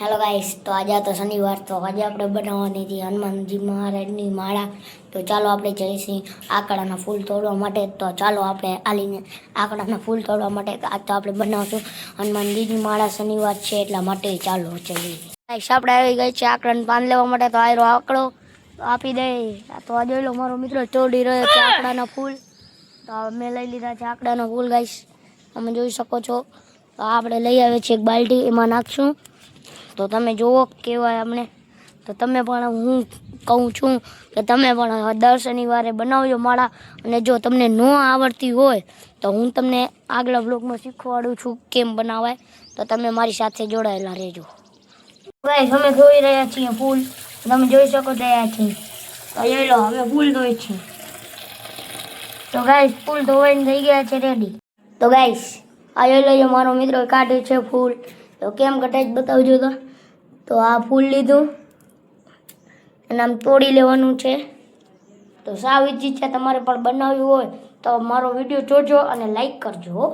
Hello guys તો આજે તો શનિવાર, તો આજે આપણે બનાવવાની હતી હનુમાનજી મહારાજની માળા. તો ચાલો આપણે જઈશું આકડાના ફૂલ તોડવા માટે. તો ચાલો આપણે આલીને આકડાના ફૂલ તોડવા માટે આજ તો આપણે બનાવશું. હનુમાનજીની માળા શનિવાર છે એટલા માટે ચાલો ચલીએ. ગાઈસ આપણે આવી ગઈ છે આકડાને પાન લેવા માટે. તો આયરો આકડો આપી દે. તો આ જોઈ લો, મારો મિત્ર તોડી રહ્યો છે આકડાના ફૂલ. તો મેં લઈ લીધા છે આકડાના ફૂલ ગાઈસ તમે જોઈ શકો છો. તો આપણે લઈ આવે છે એક બાલટી, એમાં નાખશું. તો તમે જુઓ કેવાય અમને. તો તમે પણ હું કહું છું કે તમે પણ દર શનિવારે બનાવજો માળા. અને જો તમને ન આવડતી હોય તો હું તમને આગલા બ્લોગમાં શીખવાડું છું કેમ બનાવાય. તો તમે મારી સાથે જોડાયેલા રહેજો. ગાઈસ અમે ધોઈ રહ્યા છીએ ફૂલ. તમે જોઈ શકો રહ્યા છીએ તો લો અમે ફૂલ ધોઈ છીએ તો ગાઈસ ફૂલ ધોવાઈને થઈ ગયા છે રેડી તો ગાઈસ આ જોઈ લો મારો મિત્રો કાઢે છે ફૂલ. તો કેમ કટાઈ બતાવજો તો? તો આ ફૂલ લીધું. અને આમ તોડી લેવાનું છે. તો સાવ ઈજી છે તમારે પણ બનાવ્યું હોય તો મારો વીડિયો જોજો અને લાઈક કરજો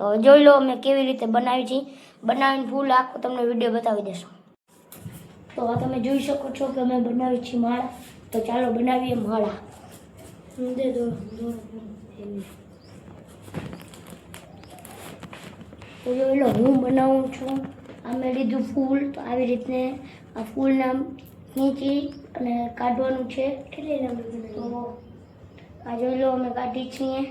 તો જોઈ લો અમે કેવી રીતે બનાવી છે. બનાવીને ફૂલ આખો તમને વીડિયો બતાવી દેશું. તો આ તમે જોઈ શકો છો કે અમે બનાવી છીએ માળા. તો ચાલો બનાવીએ માળા. દે દો દો તો જોઈ લો હું બનાવું છું. આ મેં લીધું ફૂલ તો આવી રીતને આ ફૂલને નીચી અને કાઢવાનું છે. તો આ જોઈ લો અમે કાઢી છીએ.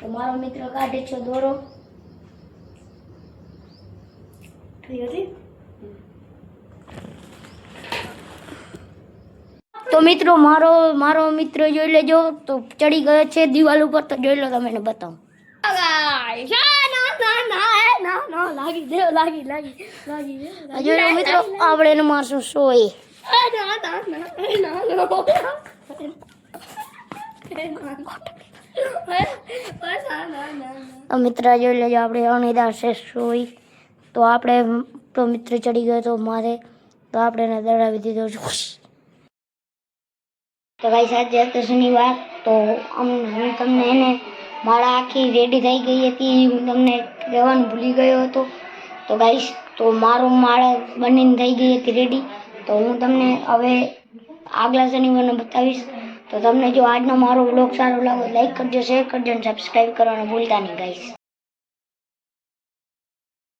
તો મારો મિત્ર કાઢે છે દોરો. તો મિત્રો મારો મારો મિત્ર જોઈ લેજો. તો ચડી ગયો છે દિવાલ ઉપર તો જોઈ લો તમે એને બતાવો. આ જોઈ લો મિત્રો આપણે એને મારશું સોય આ મિત્ર જોઈ લેજો આપણે અણીદાર છે સોય તો આપણે તો મિત્ર ચડી ગયો તો મારે તો આપણે એને દડાવી દીધો તો ભાઈ સાથે હતો શનિવાર તો અમ હું તમને એને માળા આખી રેડી થઈ ગઈ હતી હું તમને કહેવાનું ભૂલી ગયો હતો. તો ગાઈશ તો મારું માળા બનીને થઈ ગઈ હતી રેડી તો હું તમને હવે આગલા શનિવારને બતાવીશ. તો તમને જો આજનો મારો બ્લોગ સારો લાગે લાઈક કરજો શેર કરજો અને સબસ્ક્રાઈબ કરવાનું ભૂલતા નહીં ગાઈશ